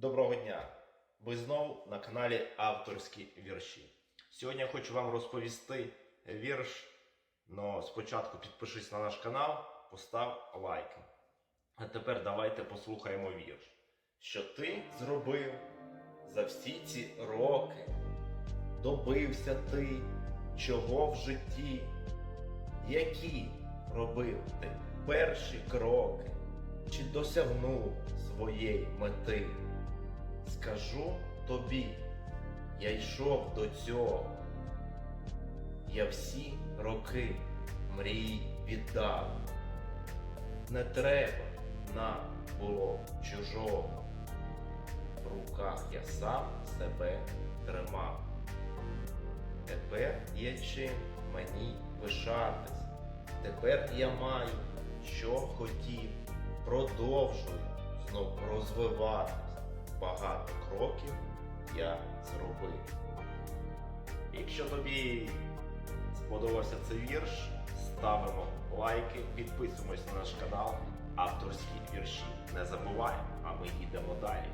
Доброго дня! Ви знову на каналі Авторські вірші. Сьогодні я хочу вам розповісти вірш. Но спочатку підпишись на наш канал, постав лайки. А тепер давайте послухаємо вірш. Що ти зробив за всі ці роки? Добився ти чого в житті? Які робив ти перші кроки? Чи досягнув своєї мети? Скажу тобі, я йшов до цього. Я всі роки мрій віддав. Не треба нам було чужого. В руках я сам себе тримав. Тепер є чим мені пишатись. Тепер я маю, що хотів, продовжую знов розвиватись. Багато кроків я зробив. Якщо тобі сподобався цей вірш, ставимо лайки, підписуємось на наш канал. Авторські вірші не забувай, а ми йдемо далі.